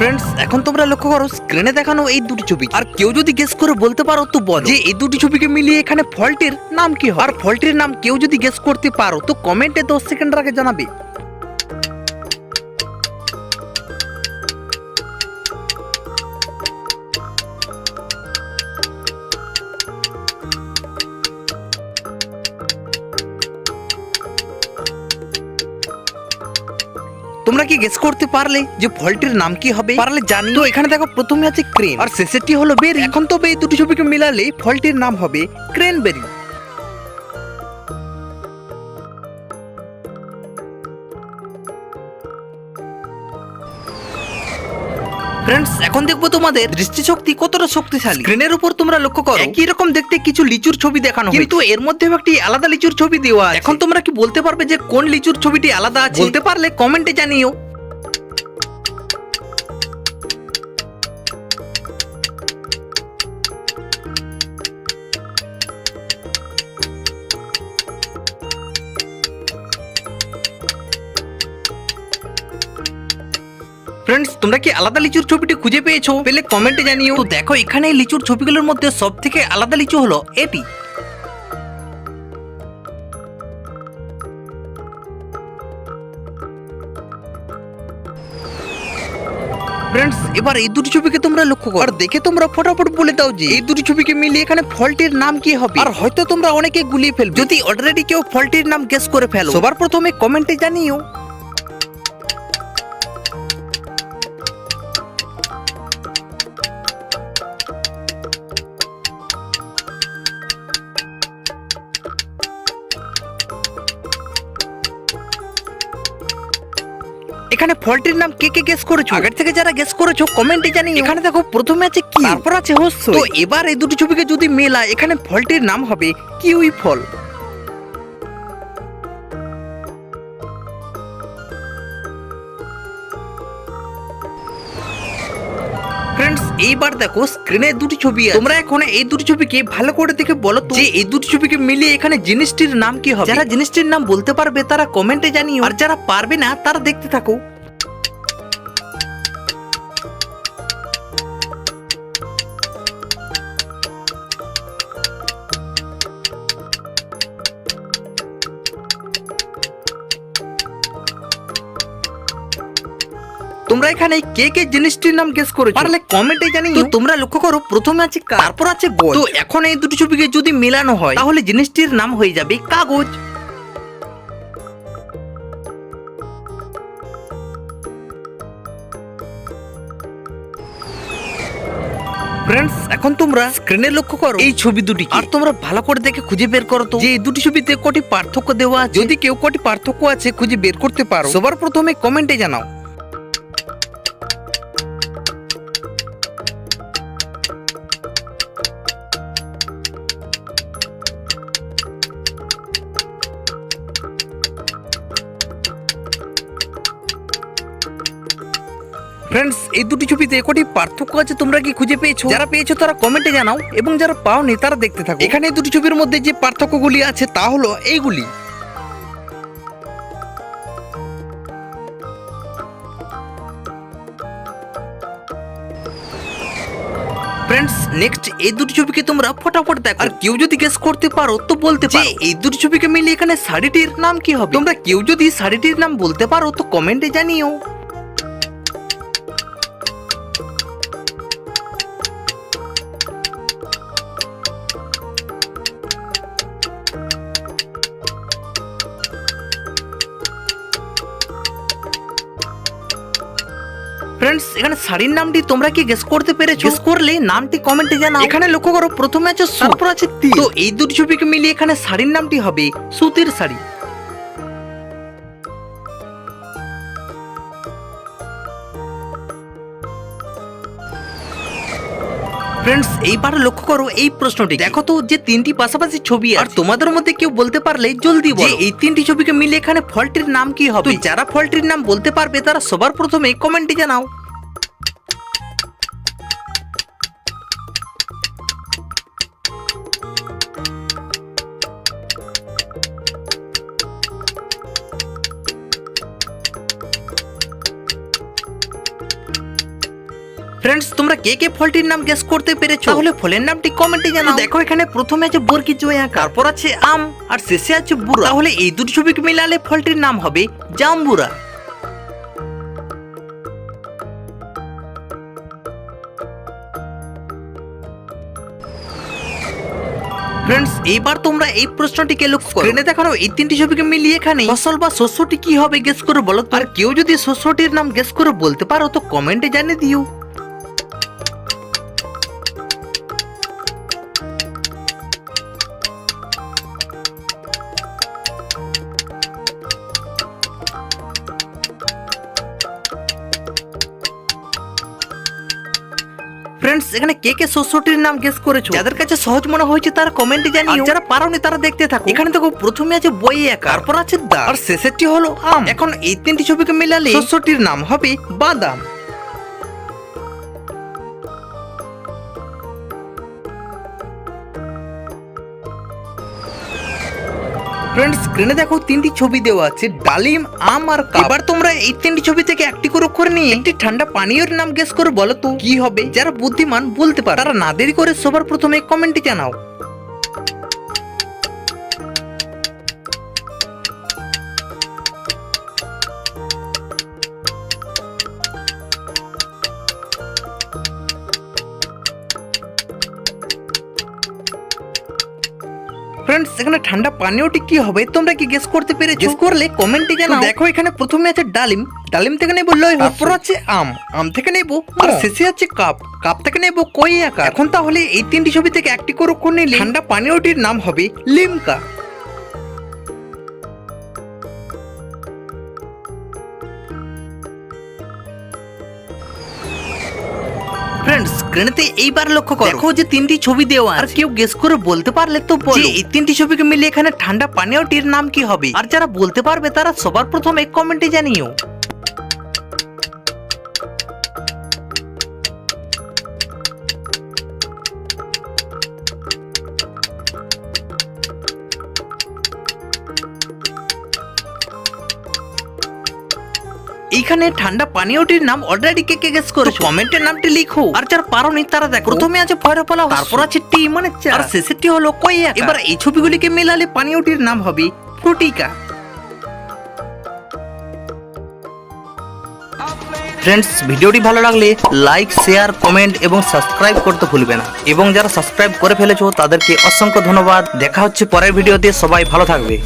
Friends এখন তোমরা লক্ষ্য করো স্ক্রিনে দেখানো এই দুটি ছবি। আর কেউ যদি গেস করে বলতে পারো, তো বল। যে এই দুটি ছবিকে মিলিয়ে এখানে ফল্টের নাম কি হয়? আর ফল্টের নাম কেউ যদি গেস করতে পারো, তো কমেন্টে দশ সেকেন্ড আগে জানাবে। তোমরা কি গেস করতে পারলে যে ফলটির নাম কি হবে? পারলে জানি তো এখানে দেখো প্রথমে আছে ক্রেন আর শেষেরটি হলো বেরি এখন তো এই দুটি ছবিকে মিলালে ফলটির নাম হবে ক্রেন ক্রেনবেরি ফ্রেন্ডস এখন দেখব তোমাদের দৃষ্টিশক্তি কতটা শক্তিশালী। স্ক্রিনের উপর তোমরা লক্ষ্য করো। একই রকম দেখতে কিছু লিচুর ছবি দেখানো কিন্তু এর মধ্যে একটি আলাদা লিচুর ছবি দেওয়া আছে। এখন তোমরা কি বলতে পারবে যে কোন লিচুর ছবিটি আলাদা আছে? বলতে পারলে কমেন্টে জানিও। ফ্রেন্ডস তোমরা কি আলাদা লিচুর ছবিটি খুঁজে পেয়েছ? পেলে কমেন্টে জানিও। তো দেখো এখানে লিচুর ছবিগুলোর মধ্যে সব থেকে আলাদা লিচু হলো এটি। ফ্রেন্ডস এবার এই দুটি ছবিকে তোমরা লক্ষ্য করো। আর দেখে তোমরা ফটাফট বলে দাও যে এই দুটি ছবিকে মিলিয়ে এখানে ফলটির নাম কি হবে। আর হয়তো তোমরা অনেকে গুলিয়ে ফেলবে। যদি অলরেডি কেউ ফলটির নাম গেস করে ফেলো, সবার প্রথমে কমেন্টে জানিও। এখানে ফলটির নাম কে কে গেস করেছ? আগের থেকে যারা গেস করেছ কমেন্টে জানি এখানে দেখো প্রথমে আছে কি? তারপর আছে হস্য তো এবার এই দুটি ছবিকে যদি মেলা এখানে ফলটির নাম হবে কিউই ফল এইবার দেখো স্ক্রিনে দুটি ছবি তোমরা এখন এই দুটি ছবিকে ভালো করে দেখে বলো যে এই দুটি ছবিকে মিলিয়ে এখানে জিনিসটির নাম কি হবে? যারা জিনিসটির নাম বলতে পারবে তারা কমেন্টে জানিও। আর যারা পারবে না তারা দেখতে থাকো। তোমরা এখানে কে কে জিনিসটির নাম গেস করেছ? পারলে কমেন্টে জানি তো তোমরা লক্ষ্য করো প্রথমে আছে কার, তারপর আছে গজ তো এখন এই দুটি ছবিকে যদি মেলানো হয় তাহলে জিনিসটির নাম হয়ে যাবে কাগজ। ফ্রেন্ডস এখন তোমরা স্ক্রিনে লক্ষ্য করো। এই ছবি দুটি আর তোমরা ভালো করে দেখে খুঁজে বের করো তো। যে এই দুটি ছবিতে কটি পার্থক্য দেওয়া আছে। যদি কেউ কটি পার্থক্য আছে খুঁজে বের করতে পারো। সবার প্রথমে কমেন্টে জানাও। ফ্রেন্ডস এই দুটি ছবিতে কটি পার্থক্য আছে তোমরা কি খুঁজে পেয়েছ? যারা পেয়েছ তারা কমেন্টে জানাও এবং যারা পাওনি তারা দেখতে থাকো। এখানে এই দুটি ছবির মধ্যে যে পার্থক্যগুলি আছে তা হলো এইগুলি। ফ্রেন্ডস নেক্সট এই দুটি ছবিকে তোমরা ফটাফট দেখো। আর কেউ যদি গেস করতে পারো তো বলতে পারো। এই দুটি ছবিকে মিলিয়ে এখানে শাড়িটির নাম কি হবে? তোমরা কেউ যদি শাড়িটির নাম বলতে পারো তো কমেন্টে জানিও। ফ্রেন্ডস এখানে শাড়ির নামটি তোমরা কি গেস করতে পেরেছ? গেস করলে নামটি কমেন্টে জানাও। এখানে লক্ষ্য করো প্রথমে আছে সু, তারপর আছে তি। তো এই দুটি ছবিকে মিলিয়ে এখানে শাড়ির নামটি হবে সুতির শাড়ি। ফ্রেন্ডস এইবার লক্ষ্য করো এই প্রশ্নটি। দেখো তো যে তিনটি পাশাপাশি ছবি আর তোমাদের মধ্যে কেউ বলতে পারলে জলদি বলো। এই তিনটি ছবিকে মিলে এখানে ফলটির নাম কি হবে? যারা ফলটির নাম বলতে পারবে তারা সবার প্রথমে কমেন্টে জানাও। ফ্রেন্ডস তোমরা কে কে ফলটির নাম গেস করতে পেরেছ? তাহলে ফলের নামটি কমেন্টে জানাও। দেখো এখানে প্রথমে আছে বরকি জয়া তারপর আছে আম আর শেষে আছে বুড়া। তাহলে এই দুটি ছবিকে মিলালে ফলটির নাম হবে জাম্বুরা। ফ্রেন্ডস এইবার তোমরা এই প্রশ্নটিকে লক্ষ্য করো। স্ক্রিনে দেখানো এই তিনটি ছবিকে মিলিয়ে এখানে ফসল বা শস্যটি কি হবে গেস করে বলো। আর কেউ যদি শস্যটির নাম গেস করে বলতে পারো তো কমেন্টে জানিয়ে দিও। ফ্রেন্ডস এখানে কে কে শস্যটির নাম গেস করেছ? যাদের কাছে সহজ মনে হয়েছে তারা কমেন্টে জানিও। যারা পারোনি তারা দেখতে থাকো। এখানে দেখো প্রথমে আছে বই একা তারপর আছে দা আর শেষেরটি হলো আম। এখন এই তিনটি ছবিকে মিলালে শস্যটির নাম হবে বাদাম। ফ্রেন্ডস স্ক্রিনে দেখো তিনটি ছবি দেওয়া আছে ডালিম আম আর কাপ। এবার তোমরা এই তিনটি ছবি থেকে একটি করে অক্ষর নিয়ে একটি ঠান্ডা পানীয়র নাম গেস করে বলো তো কি হবে? যারা বুদ্ধিমান বলতে পারে। তারা না দেরি করে সবার প্রথমে কমেন্টে জানাও। ফ্রেন্ডস এখানে ঠান্ডা পানীয়টি কি হবে? তোমরা কি গেস করতে পেরেছ? গেস করলে কমেন্টে জানাও। দেখো এখানে প্রথমে আছে ডালিম। ডালিম থেকে নেব লয় তারপর আছে আম। আম থেকে নেব আর শেষে আছে কাপ। কাপ থেকে নেব কই আকার? এখন তাহলে এই তিনটি ছবি থেকে একটি করে কোন ঠান্ডা পানীয়টির নাম হবে লিমকা। ফ্রেন্ডস স্ক্রিনেতে এইবার লক্ষ্য করো। দেখো যে তিনটি ছবি দেওয়া আর কেউ গেস করে বলতে পারলে তো বলো। এই তিনটি ছবিকে মিলে এখানে ঠান্ডা পানীয়টির নাম কি হবে? আর যারা বলতে পারবে তারা সবার প্রথম এক কমেন্টে জানিও। এইখানে ঠান্ডা পানীয়টির নাম অলরেডি কে কে গেস করেছ? কমেন্টের নামটি লিখো। আর যারা পারোনি তারা দেখো। প্রথমে আছে ফয়রফলা তারপর আছে টি মানে চা আর শেষেরটি হলো কইয়া এবার এই ছবিগুলিকে মেলালে পানীয়টির নাম হবে ফ্রুটিকা। ফ্রেন্ডস ভিডিওটি ভালো লাগলে লাইক শেয়ার কমেন্ট এবং সাবস্ক্রাইব করতে ভুলবে না। এবং যারা সাবস্ক্রাইব করে ফেলেছো তাদেরকে অসংখ্য ধন্যবাদ। দেখা হচ্ছে পরের ভিডিওতে। সবাই ভালো থাকবে।